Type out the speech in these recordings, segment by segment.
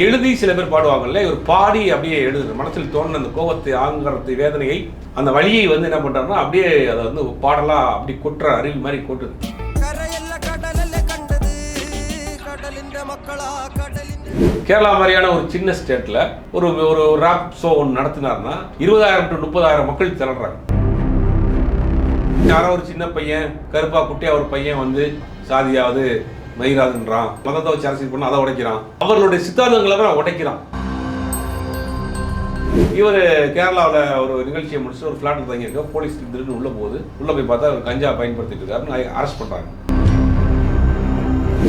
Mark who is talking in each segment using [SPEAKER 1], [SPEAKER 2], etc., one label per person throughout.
[SPEAKER 1] எழுதி சில பேர் பாடுவாங்கல்ல ஒரு பாடி அப்படியே எழுதுறது. மனசில் தோணுன அந்த கோபத்தை ஆங்கரத்தை வேதனையை அந்த வழியை வந்து என்ன பண்ணுறாருன்னா அப்படியே அதை வந்து பாடலாம் அப்படி கொட்டுற அறிவு மாதிரி கொட்டுது. கேரளா மாதிரியான ஒரு சின்ன ஸ்டேட்ல ஒரு ஒரு ராப் ஷோ ஒன்று நடத்தினார்னா இருபதாயிரம் டு முப்பதாயிரம் மக்கள் திரடுறாங்க யாரோ ஒரு சின்ன பையன் கருப்பா குட்டியா ஒரு பையன் வந்து சாதியாவது மயிராதுன்றான். மதத்தை வச்சு அரசியல் பண்ண அதை உடைக்கிறான். அவர்களுடைய சித்தாந்தங்களை தான் உடைக்கிறான். இவர் கேரளாவில் ஒரு நிகழ்ச்சியை முடிச்சு ஒரு ஃப்ளாட்டில் தங்கியிருக்க போலீஸ் திருட்டு உள்ள போகுது. உள்ள போய் பார்த்தா அவர் கஞ்சா பயன்படுத்திட்டு இருக்காருன்னு அரெஸ்ட் பண்றாங்க.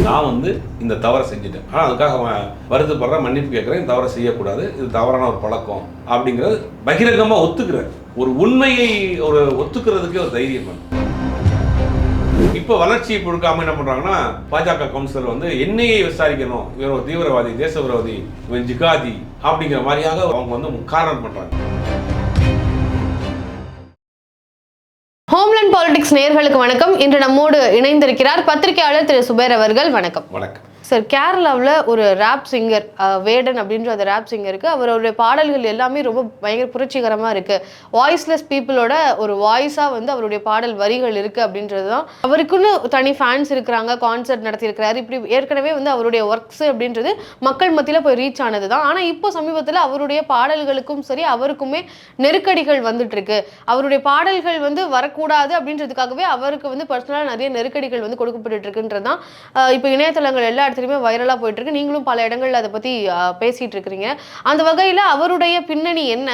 [SPEAKER 1] நான் வந்து இந்த தவறை செஞ்சுட்டேன். ஆனால் அதுக்காக அவன் மன்னிப்பு கேட்குறேன் இந்த தவறை செய்யக்கூடாது. இது தவறான ஒரு பழக்கம் அப்படிங்கிறது பகிரங்கமாக ஒத்துக்கிறார் ஒரு உண்மையை ஒரு ஒத்துக்கிறதுக்கே ஒரு தைரியம் பண்ணு இப்போ வளர்ச்சி கொடுக்காம என்ன பண்றாங்கன்னா பாஜக கவுன்சிலர் வந்து என்னையே விசாரிக்கணும். இவர் ஒரு தீவிரவாதி தேச விரோதி இவன் ஜிகாதி அப்படிங்கிற மாதிரியாக அவங்க வந்து காரணம் பண்றாங்க.
[SPEAKER 2] ஹோம்லேண்ட் பாலிடிக்ஸ் நேயர்களுக்கு வணக்கம். இன்று நம்மோடு இணைந்திருக்கிறார் பத்திரிகையாளர் திரு சுபேர் அவர்கள். வணக்கம்.
[SPEAKER 1] வணக்கம்.
[SPEAKER 2] சார் கேரளாவில் ஒரு ரேப் சிங்கர் வேடன் அப்படின்ற அந்த ரேப் சிங்கருக்கு அவருடைய பாடல்கள் எல்லாமே ரொம்ப பயங்கர புரட்சிகரமாக இருக்குது வாய்ஸ்லெஸ் பீப்புளோட ஒரு வாய்ஸாக வந்து அவருடைய பாடல் வரிகள் இருக்குது அப்படின்றது தான். அவருக்குன்னு தனி ஃபேன்ஸ் இருக்கிறாங்க கான்சர்ட் நடத்தியிருக்கிறாரு. இப்படி ஏற்கனவே வந்து அவருடைய ஒர்க்ஸ் அப்படின்றது மக்கள் மத்தியில் போய் ரீச் ஆனது தான். ஆனால் இப்போ சமீபத்தில் அவருடைய பாடல்களுக்கும் சரி அவருக்குமே நெருக்கடிகள் வந்துட்டுருக்கு அவருடைய பாடல்கள் வந்து வரக்கூடாது அப்படின்றதுக்காகவே அவருக்கு வந்து பர்சனலாக நிறைய நெருக்கடிகள் வந்து கொடுக்கப்பட்டு இருக்குன்றது தான். இப்போ இணையதளங்கள் எல்லா இடத்துலையும் வைரலாக போயிட்டு இருக்கு நீங்களும் பல இடங்கள்ல அதை பற்றி பேசிட்டு இருக்கிறீங்க அந்த வகையில் அவருடைய பின்னணி என்ன?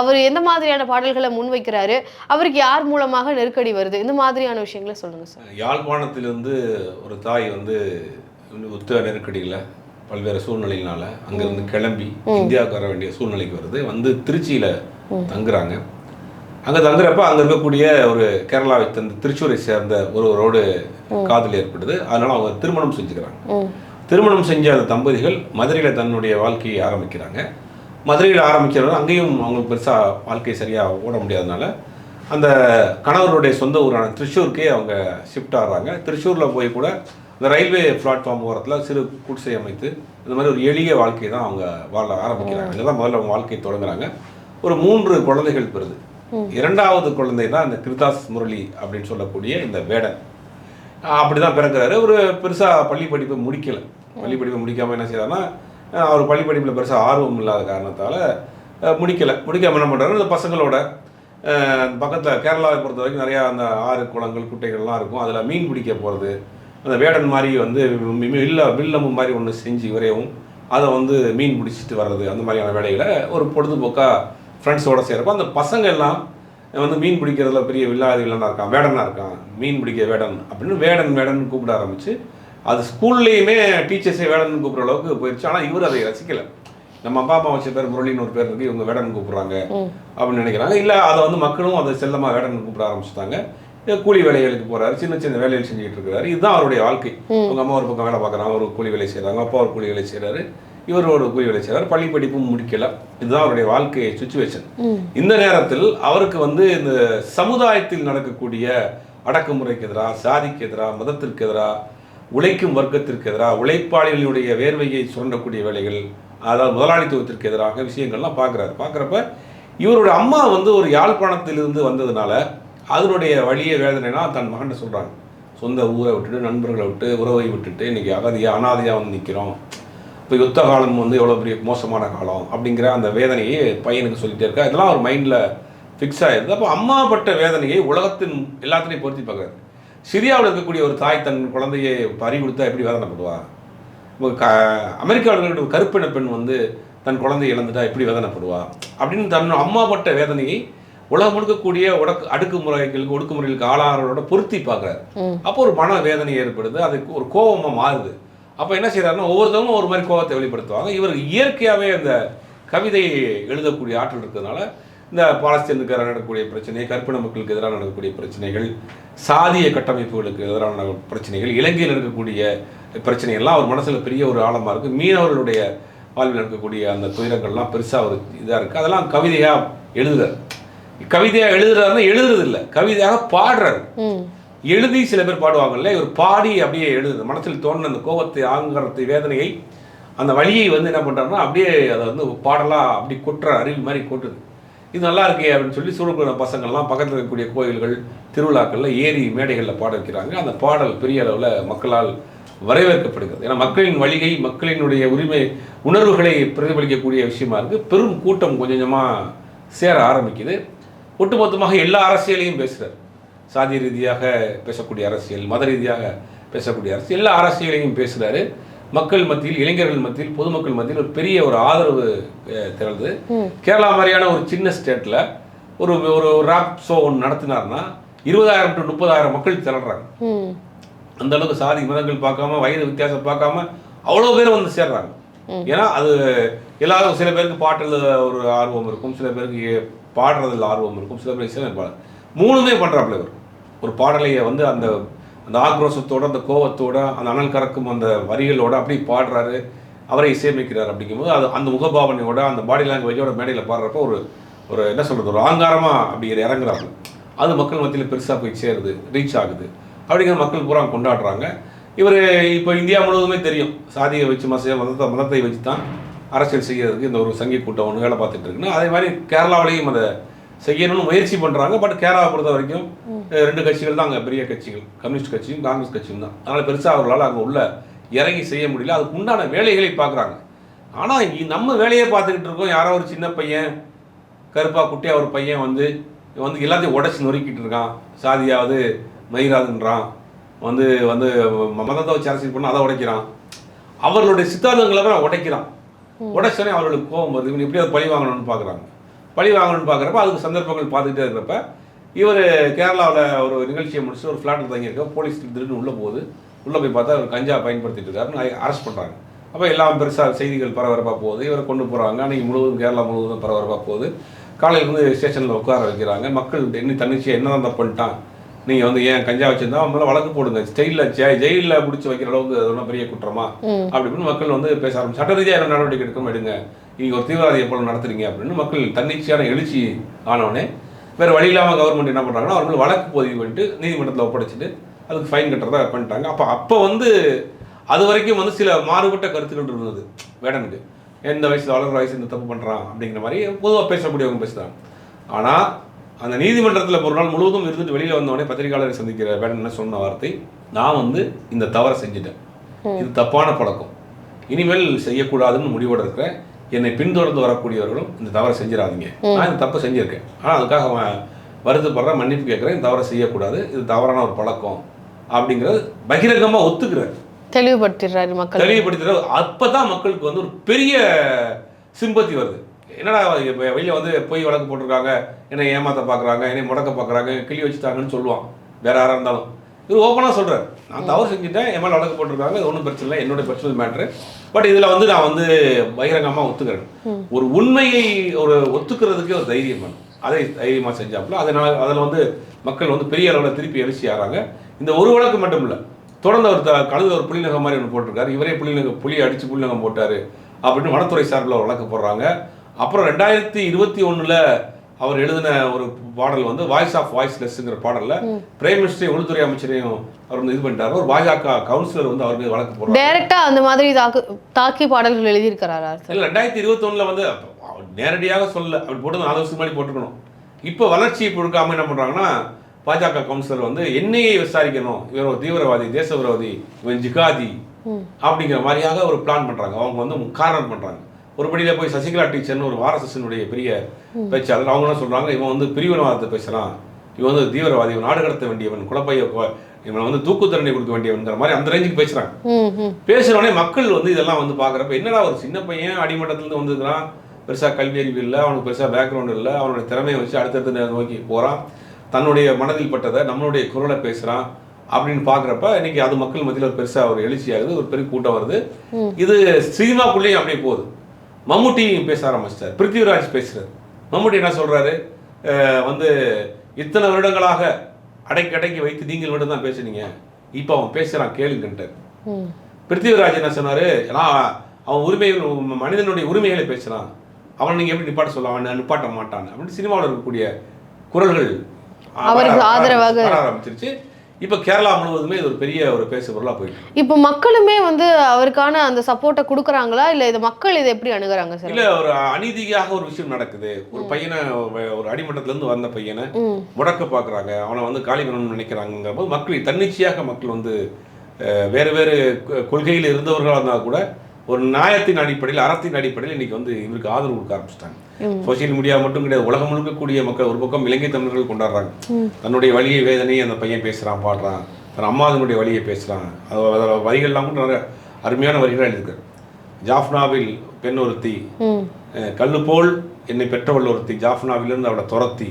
[SPEAKER 2] அவர் எந்த மாதிரியான பாடல்களை முன்வைக்கிறாரு? அவருக்கு யார் மூலமாக நெருக்கடி வருது? இந்த மாதிரியான விஷயங்களை சொல்லுங்க சார்.
[SPEAKER 1] யாழ்ப்பாணத்திலிருந்து ஒரு தாய் வந்து உத்த நெருக்கடியில் பல்வேறு சூழ்நிலையினால அங்கிருந்து கிளம்பி இந்தியாவுக்கு வர வேண்டிய சூழ்நிலைக்கு வருது. வந்து திருச்சியில தங்குறாங்க. அங்க தங்குறப்ப அங்க இருக்கக்கூடிய ஒரு கேரளாவை தந்த திருச்சூரை சேர்ந்த ஒருவரோடு காதல் ஏற்படுது. அதனால அவங்க திருமணம் செஞ்சுக்கிறாங்க. திருமணம் செஞ்ச அந்த தம்பதிகள் மதுரையில் தன்னுடைய வாழ்க்கையை ஆரம்பிக்கிறாங்க. மதுரையில் ஆரம்பிக்கிறவங்க அங்கேயும் அவங்களுக்கு பெருசாக வாழ்க்கை சரியாக ஓட முடியாதனால அந்த கணவருடைய சொந்த ஊரான திருச்சூருக்கே அவங்க ஷிஃப்ட் ஆகிறாங்க. திருச்சூரில் போய் கூட இந்த ரயில்வே பிளாட்ஃபார்ம் ஓரத்தில் சிறு குடிசை அமைத்து இந்த மாதிரி ஒரு எளிய வாழ்க்கை தான் அவங்க வாழ ஆரம்பிக்கிறாங்க. இதுதான் முதல்ல அவங்க வாழ்க்கை தொடங்குறாங்க. ஒரு மூன்று குழந்தைகள் பெறுது இரண்டாவது குழந்தை தான் இந்த கிருதாஸ் முரளி அப்படின்னு சொல்லக்கூடிய இந்த வேடன். அப்படிதான் பிறக்கிறாரு. ஒரு பெருசா பள்ளி படிப்பை முடிக்கல. பள்ளி படிப்பை என்ன செய்யறாருன்னா அவர் பள்ளி பெருசாக ஆர்வம் இல்லாத காரணத்தால் முடிக்கலை. முடிக்காமல் என்ன பண்ணுறாரு இந்த பசங்களோட பக்கத்தில் கேரளாவை பொறுத்த வரைக்கும் நிறையா அந்த ஆறு குளங்கள் குட்டைகள்லாம் இருக்கும். அதில் மீன் பிடிக்க போகிறது அந்த வேடன் மாதிரி வந்து மி- வில்ல வில்லம்பு மாதிரி ஒன்று செஞ்சு இவரையும் அதை வந்து மீன் பிடிச்சிட்டு வர்றது அந்த மாதிரியான வேலைகளை ஒரு பொழுதுபோக்காக ஃப்ரெண்ட்ஸோடு செய்கிறப்போ அந்த பசங்க எல்லாம் வந்து மீன் பிடிக்கிறதுல பெரிய வில்லாதி வில்லனாக இருக்கான் வேடனாக இருக்கான். மீன் பிடிக்க வேடன் அப்படின்னு வேடன் வேடன் கூப்பிட ஆரம்பித்து அது ஸ்கூல்லையுமே டீச்சர்ஸே வேடன் கூப்பிட்ற அளவுக்கு போயிடுச்சு ஆனால் இவர் அதை ரசிக்கல. நம்ம அப்பா அம்மா வச்ச பேர் முரளின்னு ஒரு பேர் இருக்கு. இவங்க வேடன் கூப்பிடுறாங்க அப்படின்னு நினைக்கிறாங்க. இல்லை அதை வந்து மக்களும் அதை செல்லமா வேடன் கூப்பிட ஆரம்பிச்சிட்டாங்க. கூலி வேலைகளுக்கு போறாரு. சின்ன சின்ன வேலைகள் செஞ்சுட்டு இருக்காரு இதுதான் அவருடைய வாழ்க்கை. உங்க அம்மா ஒரு பக்கம் வேலை பார்க்குறாங்க. ஒரு கூலி வேலை செய்றாங்க. அப்பா ஒரு கூலி வேலை செய்றாரு. இவர் ஒரு கூலி வேலை செய்றாரு. பள்ளி படிப்பும் முடிக்கல. இதுதான் அவருடைய வாழ்க்கை சுச்சுவேஷன். இந்த நேரத்தில் அவருக்கு வந்து இந்த சமுதாயத்தில் நடக்கக்கூடிய அடக்குமுறைக்கு எதிராக சாதிக்கு எதிராக மதத்திற்கு எதிராக உழைக்கும் வர்க்கத்திற்கு எதிராக உழைப்பாளிகளுடைய வேர்வையை சுரண்டக்கூடிய வேலைகள் அதாவது முதலாளித்துவத்திற்கு எதிராக விஷயங்கள்லாம் பார்க்குறாரு. பார்க்குறப்ப இவருடைய அம்மா வந்து ஒரு யாழ்ப்பாணத்திலிருந்து வந்ததுனால அதனுடைய வழிய வேதனைனா தன் மகன் சொல்கிறாங்க சொந்த ஊரை விட்டுட்டு நண்பர்களை விட்டு உறவை விட்டுட்டு இன்றைக்கி அகதியாக அனாதையாக வந்து நிற்கிறோம் இப்போ யுத்த காலம் வந்து எவ்வளோ பெரிய மோசமான காலம் அப்படிங்கிற அந்த வேதனையை பையனுக்கு சொல்லிகிட்டே இருக்கா. இதெல்லாம் அவர் மைண்டில் ஃபிக்ஸ் ஆயிருது அப்போ அம்மா பட்ட வேதனையை உலகத்தின் எல்லாத்துலேயும் பொருத்தி பார்க்குறாரு. சிரியாவில் இருக்கக்கூடிய ஒரு தாய் தன் குழந்தையை பறி கொடுத்தா எப்படி வேதனைப்படுவா இப்போ க அமெரிக்காவில் இருக்கக்கூடிய ஒரு கருப்பின பெண் வந்து தன் குழந்தையை இழந்துட்டா எப்படி வேதனைப்படுவா அப்படின்னு தன் அம்மா பட்ட வேதனையை உலகம் முழுக்கக்கூடிய உடக்கு அடுக்குமுறைகளுக்கு ஒடுக்குமுறைகளுக்கு ஆளாளரோட பொருத்தி பார்க்குறாரு. அப்போ ஒரு மன வேதனை ஏற்படுது அதுக்கு ஒரு கோபமாக மாறுது. அப்போ என்ன செய்யறாருன்னா ஒவ்வொருத்தவங்க ஒரு மாதிரி கோபத்தை வெளிப்படுத்துவாங்க. இவர் இயற்கையாகவே அந்த கவிதையை எழுதக்கூடிய ஆற்றல் இருக்கிறதுனால இந்த பாலஸ்தீனுக்கு எதிராக நடக்கக்கூடிய பிரச்சனை கற்பிண மக்களுக்கு எதிராக நடக்கக்கூடிய பிரச்சனைகள் சாதிய கட்டமைப்புகளுக்கு எதிரான பிரச்சனைகள் இலங்கையில் இருக்கக்கூடிய பிரச்சனைகள்லாம் அவர் மனசில் பெரிய ஒரு ஆழமாக இருக்குது மீனவர்களுடைய வாழ்வில் நடக்கக்கூடிய அந்த துயரங்கள்லாம் பெருசாக ஒரு இதாக இருக்குது அதெல்லாம் கவிதையாக எழுதுறாரு. கவிதையாக எழுதுறாருன்னா எழுதுறது இல்லை கவிதையாக பாடுறாரு. எழுதி சில பேர் பாடுவாங்கல்ல இவர் பாடி அப்படியே எழுதுது. மனசில் தோணுன அந்த கோபத்தை ஆங்கரத்தை வேதனையை அந்த வழியை வந்து என்ன பண்ணுறாருன்னா அப்படியே அதை வந்து பாடலாக அப்படி கொட்டுற அருவி மாதிரி கொட்டுது. இது நல்லா இருக்கே அப்படின்னு சொல்லி சூழக்குள்ள பசங்கள்லாம் பக்கத்தில் இருக்கக்கூடிய கோயில்கள் திருவிழாக்களில் ஏரி மேடைகளில் பாட வைக்கிறாங்க அந்த பாடல் பெரிய அளவில் மக்களால் வரவேற்கப்படுகிறது. ஏன்னா மக்களின் வழிகை மக்களினுடைய உரிமை உணர்வுகளை பிரதிபலிக்கக்கூடிய விஷயமா இருக்குது பெரும் கூட்டம் கொஞ்சம் கொஞ்சமாக சேர ஆரம்பிக்குது. ஒட்டுமொத்தமாக எல்லா அரசியலையும் பேசுகிறார் சாதி ரீதியாக பேசக்கூடிய அரசியல் மத ரீதியாக பேசக்கூடிய அரசியல் எல்லா அரசியலையும் பேசுகிறாரு மக்கள் மத்தியில் இளைஞர்கள் மத்தியில் பொதுமக்கள் மத்தியில் ஒரு பெரிய ஒரு ஆதரவு திரளுது. கேரளா மாதிரியான ஒரு சின்ன ஸ்டேட்டில் ஒரு ஒரு ராப் ஷோ ஒன்று நடத்தினார்னா இருபதாயிரம் டு முப்பதாயிரம் மக்கள் திரள்றாங்க. அந்த அளவுக்கு சாதி மதங்கள் பார்க்காம வயது வித்தியாசம் பார்க்காம அவ்வளோ பேர் வந்து சேர்றாங்க. ஏன்னா அது எல்லாரும் சில பேருக்கு பாட்டில் ஒரு ஆர்வம் இருக்கும் சில பேருக்கு பாடுறதுல ஆர்வம் இருக்கும் சில பேருக்கு இசை பாடு மூணுமே பண்றாப்புல இவர். ஒரு பாடலையை வந்து அந்த அந்த ஆக்ரோஷத்தோட அந்த கோவத்தோட அந்த அனல் கறக்கும் அந்த வரிகளோட அப்படி பாடுறாரு அவரை இசையமைக்கிறார் அப்படிங்கும்போது அது அந்த முகபாவனையோட அந்த பாடி லாங்குவேஜோட மேடையில் பாடுறப்ப ஒரு ஒரு என்ன சொல்கிறது ஒரு ஆங்காரமாக அப்படி இறங்குறாங்க. அது மக்கள் மத்தியில் பெருசாக போய் சேருது ரீச் ஆகுது. அப்படிங்கிற மக்கள் பூரா கொண்டாடுறாங்க. இவர் இப்போ இந்தியா முழுவதுமே தெரியும். சாதியை வச்சு மச மதத்தை மதத்தை வச்சு தான் அரசியல் செய்கிறதுக்கு இந்த ஒரு சங்கி கூட்டம் ஒன்று வேலை பார்த்துட்டு இருக்குன்னு. அதே மாதிரி கேரளாவிலையும் அதை செய்யணும்னு முயற்சி பண்ணுறாங்க பட் கேரளாவை பொறுத்த வரைக்கும் ரெண்டு கட்சிகள் தான் அங்கே பெரிய கட்சிகள் கம்யூனிஸ்ட் கட்சியும் காங்கிரஸ் கட்சியும் தான். அதனால் பெருசாக அவர்களால் அங்கே உள்ள இறங்கி செய்ய முடியல. அதுக்கு உண்டான வேலைகளை பார்க்குறாங்க ஆனால் நம்ம வேலையை பார்த்துக்கிட்டு இருக்கோம். யாரோ ஒரு சின்ன பையன் கருப்பா குட்டியா ஒரு பையன் வந்து வந்து எல்லாத்தையும் உடச்சி நொறுக்கிட்டு இருக்கான். சாதியாவது மயிராதுன்றான். வந்து வந்து மதத்தை வச்சு அரசியல் பண்ண அதை உடைக்கிறான். அவர்களுடைய சித்தாந்தங்களை தான் உடைக்கிறான். உடைச்சோடனே அவர்களுக்கு கோபம் வருது. இவன் எப்படியாவது பழி வாங்கணும்னு பார்க்குறாங்க பழி வாங்கணும்னு பார்க்குறப்ப அதுக்கு சந்தர்ப்பங்கள் பார்த்துக்கிட்டே இருக்கிறப்ப இவர் கேரளாவில் ஒரு நிகழ்ச்சியை முடிச்சுட்டு ஒரு ஃப்ளாட்டில் தங்கியிருக்க போலீஸ் திடீர்னு உள்ளே போகுது. உள்ளே போய் பார்த்தா அவர் கஞ்சா பயன்படுத்திட்டு இருக்காருன்னு அரெஸ்ட் பண்ணுறாங்க அப்போ எல்லாம் பெருசாக செய்திகள் பரபரப்பாக போகுது. இவரை கொண்டு போகிறாங்க அன்றைக்கி முழுவதும் கேரளா முழுவதும் பரபரப்பாக போகுது. காலையில இருந்து ஸ்டேஷனில் உட்கார வைக்கிறாங்க. மக்கள் என்ன தன்னிச்சையாக என்ன தான் பண்ணிட்டான்? நீங்கள் வந்து ஏன் கஞ்சா வச்சிருந்தா? மேலே வழக்கு போடுங்க. ஸ்டைலில் ஜெயிலில் பிடிச்சி வைக்கிற அளவுக்கு அது ஒன்றும் பெரிய குற்றமா? அப்படி இப்படின்னு மக்கள் வந்து பேச ஆரம்பிச்சு சட்ட ரீதியாக நடவடிக்கை எடுக்கணும் எடுங்க. நீங்கள் ஒரு தீவிரவாதியை போல நடத்துறீங்க அப்படின்னு மக்கள் தன்னிச்சையான எழுச்சி ஆனவுடனே வேறு வழி இல்லாமல் கவர்மெண்ட் என்ன பண்ணுறாங்கன்னா அவர் வழக்கு பதிவு பண்ணிட்டு நீதிமன்றத்தில் ஒப்படைச்சிட்டு அதுக்கு ஃபைன் கட்டுறதா பண்ணிட்டாங்க. அப்போ அப்போ வந்து அது வரைக்கும் வந்து சில மாறுபட்ட கருத்துக்கள் இருந்தது வேடனுக்கு. எந்த வயசில் வளர்கிற வயசு இந்த தப்பு பண்ணுறான் அப்படிங்கிற மாதிரி பொதுவாக பேசக்கூடியவங்க பேசுகிறாங்க ஆனால் அந்த நீதிமன்றத்தில் ஒரு நாள் முழுவதும் இருந்துட்டு வெளியில் வந்தவொடனே பத்திரிகையாளரை சந்திக்கிற வேடன் என்ன சொன்ன வார்த்தை? நான் வந்து இந்த தவறை செஞ்சுட்டேன். இது தப்பான பழக்கம். இனிமேல் செய்யக்கூடாதுன்னு முடிவோடு இருக்கிறேன் என்னை பின்தொடர்ந்து வரக்கூடியவர்களும் இந்த தவறை செஞ்சிடாதீங்க. நான் இந்த தப்பை செஞ்சிருக்கேன். ஆனால் அதுக்காக வருத்தப்படுறேன் மன்னிப்பு கேட்குறேன் இந்த தவறை செய்யக்கூடாது இது தவறான ஒரு பழக்கம் அப்படிங்கிறது பகிரங்கமாக ஒத்துக்கிறார்
[SPEAKER 2] தெளிவுபடுத்திடுறாரு மக்கள்.
[SPEAKER 1] தெளிவுபடுத்துற அப்பதான் மக்களுக்கு வந்து ஒரு பெரிய சிம்பத்தி வருது. என்னடா வெளிய வந்து பொய் வழக்கு போட்டிருக்காங்க என்னை ஏமாத்த பார்க்குறாங்க என்னை முடக்க பார்க்குறாங்க கிளி வச்சுட்டாங்கன்னு சொல்லுவான். வேற யாராக இருந்தாலும். இவர் ஓப்பனாக சொல்றாரு நான் தவறு செஞ்சுட்டேன். என் மேலே வழக்கு போட்டிருக்காங்க. இது ஒன்றும் பிரச்சனை இல்லை. என்னோட பர்சனல் மேட்ரு பட் இதில் வந்து நான் வந்து பகிரங்கமாக ஒத்துக்கிறேன். ஒரு உண்மையை ஒரு ஒத்துக்கிறதுக்கே ஒரு தைரியம் வேணும். அதை தைரியமாக செஞ்சாப்புல. அதனால அதில் வந்து மக்கள் வந்து பெரிய அளவில் திருப்பி எழுச்சி ஆறாங்க. இந்த ஒரு வழக்கு மட்டும் இல்லை. தொடர்ந்து அவர் த- கழுத ஒரு புலிநகம் மாதிரி ஒன்று போட்டிருக்காரு. இவரே புலிநகம் புலி அடிச்சு புலிநகம் போட்டாரு. அப்படின்னு வனத்துறை சார்பில் வழக்கு போடுறாங்க. அப்புறம் ரெண்டாயிரத்தி இருபத்தி ஒண்ணுல அவர் எழுதின ஒரு பாடல் வந்து வாய்ஸ் ஆஃப் வாய்ஸ்லெஸ்ங்கிற பாடல்ல பிரைம் மினிஸ்டரையும் உள்துறை அமைச்சரையும் அவர் வந்து இது பண்ணிட்டாரு. ஒரு பாஜக கவுன்சிலர் வந்து அவர் மீது வழக்கு போடுறாரு.
[SPEAKER 2] டைரக்டா அந்த மாதிரி தாக்கு தாக்கி பாடல்கள் எழுதியிருக்கிறாரா
[SPEAKER 1] இல்ல ரெண்டாயிரத்தி இருபத்தி ஒண்ணுல வந்து நேரடியாக சொல்லல. அப்படி போட்டு நாலு வருஷம் முன்னாடி போட்டுக்கணும் இப்போ வளர்ச்சியை கொடுக்காம என்ன பண்றாங்கன்னா பாஜக கவுன்சிலர் வந்து என்னையை விசாரிக்கணும். இவர் ஒரு தீவிரவாதி தேச விரோதி இவன் ஜிகாதி அப்படிங்கிற மாதிரியாக ஒரு பிளான் பண்றாங்க. அவங்க வந்து காரணம் பண்றாங்க. ஒரு படியில போய் சசிகலா டீச்சர்னு ஒரு ஆர்எஸ்எஸ்னுடைய பெரிய பேச்சாளர் அவங்க என்ன சொல்றாங்க இவன் வந்து பிரிவினவாதத்தை பேசுறான். இவன் வந்து தீவிரவாதி இவன் நாடு கடத்த வேண்டியவன் குழப்பைய இவன் வந்து தூக்கு தண்டனை கொடுக்க வேண்டியவன்கிற மாதிரி அந்த ரேஞ்சுக்கு
[SPEAKER 2] ம்
[SPEAKER 1] பேசுகிறவனே மக்கள் வந்து இதெல்லாம் வந்து பார்க்குறப்ப என்னடா ஒரு சின்ன பையன் அடிமட்டத்துலேருந்து வந்திருக்கிறான்? பெருசாக கல்வி அறிவு இல்லை அவனுக்கு பெருசாக பேக்ரவுண்ட் இல்லை அவனுடைய திறமையை வச்சு அடுத்தடுத்து நோக்கி போகிறான் தன்னுடைய மனதில் பட்டதை நம்மளுடைய குரலை பேசுகிறான் அப்படின்னு பார்க்குறப்ப இன்னைக்கு அது மக்கள் மத்தியில் ஒரு பெருசாக ஒரு எழுச்சி ஆகுது ஒரு பெரிய கூட்டம் வருது. இது சினிமாக்குள்ளேயும் அப்படியே போகுது. மம்முட்டி பேச ஆரம்பிச்சிட்டார். பிருத்திவிராஜ் பேசுறாரு. மம்முட்டி என்ன சொல்றாரு? அஹ் வந்து இத்தனை வருடங்களாக அடைக்கி அடைக்கி வைத்து நீங்கள் மட்டும் தான் பேசுனீங்க. இப்போ அவன் பேசுறான் கேளுங்கன்ட்டார்.
[SPEAKER 2] ம்.
[SPEAKER 1] பிருத்திவிராஜ் என்ன சொன்னாரு? நான் அவன் உரிமைகள் மனிதனுடைய உரிமைகளை பேசுறான். அவன் நீங்க எப்படி நிப்பாட்ட சொல்ல அவன் நிப்பாட்ட மாட்டான். அப்படின்னு சினிமாவில் இருக்கக்கூடிய குரல்கள் ஆரம்பிச்சிருச்சு. இப்போ கேரளா முழுவதுமே இது ஒரு பெரிய ஒரு பேசு பொருளாக போயிட்டு
[SPEAKER 2] இப்போ மக்களுமே வந்து அவருக்கான அந்த சப்போர்ட்டை கொடுக்குறாங்களா? இல்லை இது மக்கள் இதை எப்படி அணுகுறாங்க சார்?
[SPEAKER 1] இல்ல ஒரு அநீதியாக ஒரு விஷயம் நடக்குது. ஒரு பையனை ஒரு அடிமட்டத்துல இருந்து வந்த பையனை முடக்க பார்க்குறாங்க அவனை வந்து காலி பண்ணணும்னு நினைக்கிறாங்கிற போது மக்கள் தன்னிச்சையாக மக்கள் வந்து வேறு வேறு கொள்கையில் இருந்தவர்களாக இருந்தால் கூட ஒரு நியாயத்தின் அடிப்படையில் அறத்தின் அடிப்படையில் இன்னைக்கு வந்து இவருக்கு ஆதரவு கொடுக்க ஆரம்பிச்சிட்டாங்க. சோசியல் மீடியா மட்டும் கிடையாது உலகம் முழுக்க கூடிய மக்கள் ஒரு பக்கம் இலங்கை தமிழர்கள் கொண்டாடுறாங்க. தன்னுடைய வழியை வேதனையை அந்த பையன் பேசுகிறான் பாடுறான். தன் அம்மாதனுடைய வழியை பேசுகிறான் அது வரிகள்லாம் கூட நிறைய அருமையான வரிகளாக எழுதியிருக்காரு. ஜாஃப்னாவில் பெண் ஒருத்தி கல்லு போல் என்னை பெற்றவள் ஒருத்தி ஜாஃப்னாவிலிருந்து அவளை துரத்தி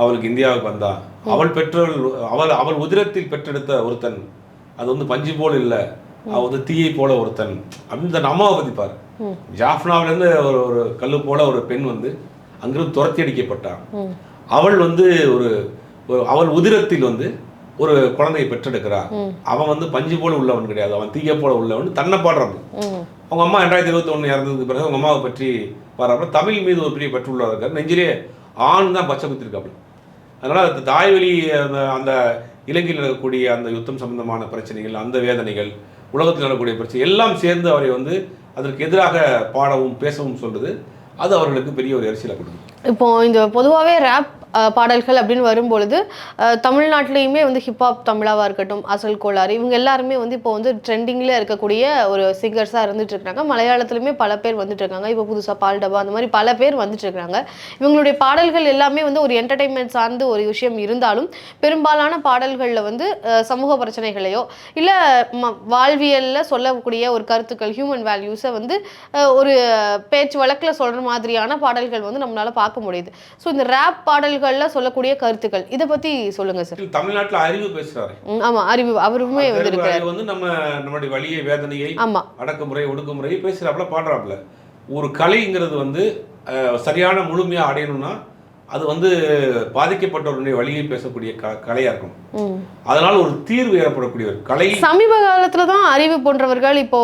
[SPEAKER 1] அவளுக்கு இந்தியாவுக்கு வந்தா. அவள் பெற்றவள் அவள் அவள் உதிரத்தில் பெற்றெடுத்த ஒருத்தன் அது வந்து பஞ்சு போல் இல்லை. அவள் வந்து தீயை போல ஒருத்தன். அப்படின்னு தன் அம்மாவை பத்தி பாரு ஜாஃப்னாவிலேருந்து ஒரு ஒரு கல்லு போல ஒரு பெண் வந்து அங்கிருந்து துரத்தி அடிக்கப்பட்டான் அவள் வந்து ஒரு அவள் உதிரத்தில் வந்து ஒரு குழந்தையை பெற்றெடுக்கிறா. அவன் வந்து பஞ்சு போல உள்ளவன் கிடையாது. அவன் தீய போல உள்ளவன் தன்னை பாடுறான்
[SPEAKER 2] ம்.
[SPEAKER 1] அவங்க அம்மா ரெண்டாயிரத்தி இருபத்தி ஒன்று இறந்ததுக்கு பிறகு அவங்க அம்மாவை பற்றி பாராம தமிழ் மீது ஒரு பெரிய பற்றுள்ளவர் இருக்கார். நெஞ்சிலே ஆண் தான் பச்சை குத்திருக்காப்புல. அதனால் அந்த தாய்வழி அந்த அந்த இலங்கையில் நடக்கக்கூடிய அந்த யுத்தம் சம்பந்தமான பிரச்சனைகள் அந்த வேதனைகள் உலகத்தில் நடக்கக்கூடிய பிரச்சனை எல்லாம் சேர்ந்து அவரை வந்து அதற்கு எதிராக பாடவும் பேசவும் சொல்றது அது அவர்களுக்கு பெரிய ஒரு எரிச்சலை கொடுக்கும்.
[SPEAKER 2] இப்போ இந்த பொதுவாகவே ரேப் பாடல்கள் அப்படின்னு வரும்பொழுது தமிழ்நாட்டிலையுமே வந்து ஹிப்ஹாப் தமிழாவாக இருக்கட்டும் அசல் கோளாறு இவங்க எல்லாருமே வந்து இப்போ வந்து ட்ரெண்டிங்கில் இருக்கக்கூடிய ஒரு சிங்கர்ஸாக இருந்துட்டு இருக்காங்க மலையாளத்துலையுமே பல பேர் வந்துட்டு இருக்காங்க இப்போ புதுசாக பால் டபா அந்த மாதிரி பல பேர் வந்துட்டு இருக்காங்க இவங்களுடைய பாடல்கள் எல்லாமே வந்து ஒரு என்டர்டைன்மெண்ட் சார்ந்து ஒரு விஷயம் இருந்தாலும் பெரும்பாலான பாடல்களில் வந்து சமூக பிரச்சனைகளையோ இல்லை வாழ்வியலில் சொல்லக்கூடிய ஒரு கருத்துக்கள் ஹியூமன் வேல்யூஸை வந்து ஒரு பேச்சு வழக்கில் சொல்கிற மாதிரியான பாடல்கள் வந்து நம்மளால் பார்க்க முடியுது. ஸோ இந்த ரேப் பாடல்களில் சொல்லக்கூடிய கருத்துக்கள். இதை பற்றி சொல்லுங்கள் சார்
[SPEAKER 1] தமிழ்நாட்டில் அறிவு பேசுறாரு.
[SPEAKER 2] ஆமா அறிவு அவருமே வந்து
[SPEAKER 1] வந்து நம்ம நம்மளுடைய வழியை வேதனையை
[SPEAKER 2] ஆமா.
[SPEAKER 1] அடக்குமுறை ஒடுக்குமுறை பேசுகிறாப்புல பாடுறாப்புல. ஒரு கலைங்கிறது வந்து சரியான முழுமையாக அடையணும்னா அது வந்து பாதிக்கப்பட்டவருடைய வழியை பேசக்கூடிய க கலையாக இருக்கும். அதனால் ஒரு தீர்வு ஏற்படக்கூடிய ஒரு கலை
[SPEAKER 2] சமீப காலத்துல தான் அறிவு போன்றவர்கள் இப்போ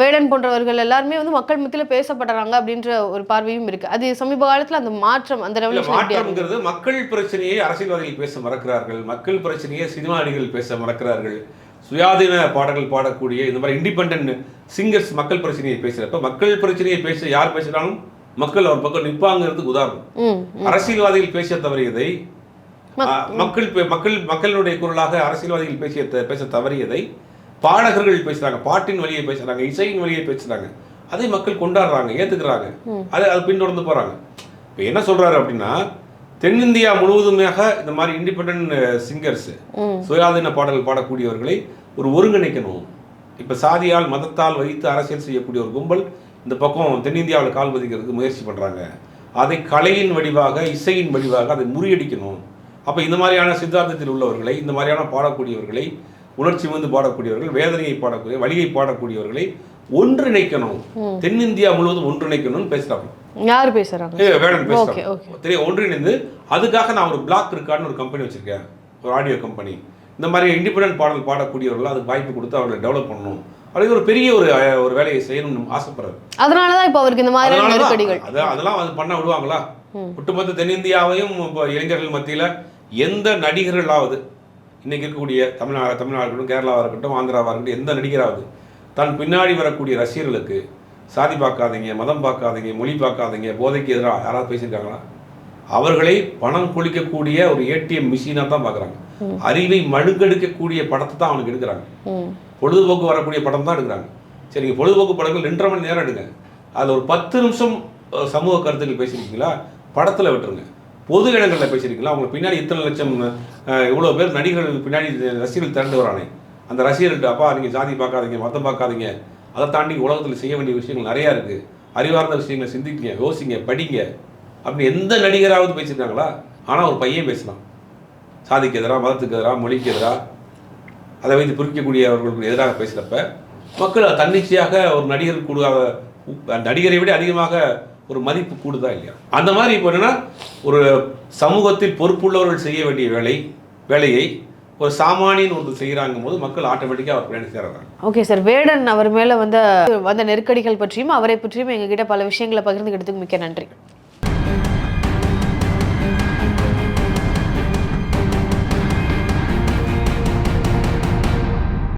[SPEAKER 2] வேடன் போன்றவர்கள் எல்லாருமே வந்து மக்கள் மத்தியில பேசப்படுறாங்க அப்படின்ற ஒரு பார்வையும் இருக்கு அது சமீப காலத்துல அந்த மாற்றம் அந்த?
[SPEAKER 1] மாற்றம்ங்கிறது மக்கள் பிரச்சனையை அரசியல்வாதிகள் பேச மறக்கிறார்கள் மக்கள் பிரச்சனையை சினிமா நடிகர்கள் பேச மறக்கிறார்கள் சுயாதீன பாடல்கள் பாடக்கூடிய இந்த மாதிரி இண்டிபெண்ட் சிங்கர்ஸ் மக்கள் பிரச்சனையை பேசுறப்ப மக்கள் பிரச்சனையை பேச யார் பேசினாலும் மக்கள் அவர் பக்கம் நிற்பாங்கிறதுக்கு உதாரணம். அரசியல்வாதிகள் பேச தவறியதை மக்கள் மக்கள் மக்களுடைய குரலாக அரசியல்வாதிகள் பேசிய பேச தவறியதை பாடகர்கள் பேசுறாங்க பாட்டின் வழியை பேசுறாங்க இசையின் வழியை பேசுறாங்க. அதை மக்கள் கொண்டாடுறாங்க ஏத்துக்கிறாங்க. அதை அது பின்தொடர்ந்து போறாங்க. இப்போ என்ன சொல்றாரு அப்படின்னா தென்னிந்தியா முழுவதுமாக இந்த மாதிரி இண்டிபெண்ட் சிங்கர்ஸ் சுயாதீன பாடல்கள் பாடக்கூடியவர்களை ஒரு ஒருங்கிணைக்கணும். இப்போ சாதியால் மதத்தால் வைத்து அரசியல் செய்யக்கூடிய ஒரு கும்பல் இந்த பக்கம் தென்னிந்தியாவில் கால் பதிக்கிறதுக்கு முயற்சி பண்ணுறாங்க அதை கலையின் வடிவாக இசையின் வடிவாக அதை முறியடிக்கணும். அப்போ இந்த மாதிரியான சித்தாந்தத்தில் உள்ளவர்களை இந்த மாதிரியான பாடக்கூடியவர்களை உணர்ச்சி வந்து பாடக்கூடியவர்கள் வேதனையை பாடக்கூடிய வழியை பாடக்கூடியவர்களை ஒன்றிணைக்கணும். தென்னிந்தியா முழுவதும் ஒன்றிணைக்கணும்னு பேசுகிறாங்க
[SPEAKER 2] யார் பேசுறாங்க?
[SPEAKER 1] வேடன் ஒன்றிணைந்து அதுக்காக நான் ஒரு பிளாக் இருக்கான்னு ஒரு கம்பெனி வச்சிருக்கேன். ஒரு ஆடியோ கம்பெனி இந்த மாதிரி இண்டிபெண்டன்ட் பாடல் பாடக்கூடியவர்கள் அதுக்கு வாய்ப்பு கொடுத்து அவர்களை டெவலப் பண்ணணும். அப்படின்னு ஒரு பெரிய ஒரு ஒரு வேலையை செய்யணும்னு ஆசைப்படுறாரு
[SPEAKER 2] அதனாலதான் இப்போ அவருக்கு இந்த
[SPEAKER 1] அதனாலதான்
[SPEAKER 2] நெருக்கடிகள்.
[SPEAKER 1] அத- அதெல்லாம் அது பண்ண விடுவாங்களா? ஒட்டுமொத்த தென்னிந்தியாவையும் இப்போ இளைஞர்கள் மத்தியில எந்த நடிகர்களாவது இன்னைக்கு இருக்கக்கூடிய தமிழ்நாடு தமிழ்நாடு இருக்கட்டும் கேரளாவாக இருக்கட்டும் ஆந்திராவாக இருக்கட்டும் எந்த நடிகராவது தன் பின்னாடி வரக்கூடிய ரசிகர்களுக்கு சாதி பார்க்காதீங்க மதம் பார்க்காதீங்க மொழி பார்க்காதீங்க போதைக்கு எதிராக யாராவது பேசியிருக்காங்களா? அவர்களை பணம் குளிக்கக்கூடிய ஒரு ஏடிஎம் மிஷினாக தான் பார்க்குறாங்க அறிவை மழுங்கெடுக்கக்கூடிய படத்தை தான் அவனுக்கு எடுக்கிறாங்க. பொழுதுபோக்கு வரக்கூடிய படம் தான் எடுக்கிறாங்க சரிங்க பொழுதுபோக்கு படங்கள் ரெண்டரை மணி நேரம் எடுங்க. அதில் ஒரு பத்து நிமிஷம் சமூக கருத்துக்கள் பேசியிருக்கீங்களா? படத்தில் விட்டுருங்க. பொது இடங்களில் பேசியிருக்கீங்களா? அவங்க பின்னாடி இத்தனை லட்சம் இவ்வளோ பேர் நடிகர்கள் பின்னாடி ரசிகர்கள் திரண்டு வரானே. அந்த ரசிகர்கள்ட்ட அப்பா நீங்கள் ஜாதி பார்க்காதீங்க மதம் பார்க்காதீங்க. அதை தாண்டி உலகத்தில் செய்ய வேண்டிய விஷயங்கள் நிறையா இருக்குது அறிவார்ந்த விஷயங்களை சிந்திக்கங்க யோசிங்க படிங்க. அப்படின்னு எந்த நடிகராவது பேசியிருக்காங்களா? ஆனால் ஒரு பையன் பேசலாம் சாதிக்கு எதிராக மதத்துக்கு எதிராக மொழிக்கு எதிராக அதை வைத்து குறிக்கக்கூடியவர்களுக்கு எதிராக பேசுகிறப்ப மக்கள் தன்னிச்சையாக ஒரு நடிகர் கூடாத நடிகரை விட அதிகமாக ஒரு மதிப்பு கூடுதா இல்லையா? அந்த மாதிரி இப்போ என்னன்னா ஒரு சமூகத்தில் பொறுப்புள்ளவர்கள் செய்ய வேண்டிய வேலை வேலையை ஒரு சாமானியன் ஒன்று செய்கிறாங்கும் போது மக்கள் ஆட்டோமேட்டிக்காக அவர் பின்னாடி சேர்றாங்க.
[SPEAKER 2] Okay sir. வேடன் அவர் மேலே வந்த வந்த நெருக்கடிகள் பற்றியும் அவரை பற்றியும் எங்ககிட்ட பல விஷயங்களை பகிர்ந்துக்கிட்டதுக்கு மிக்க நன்றி.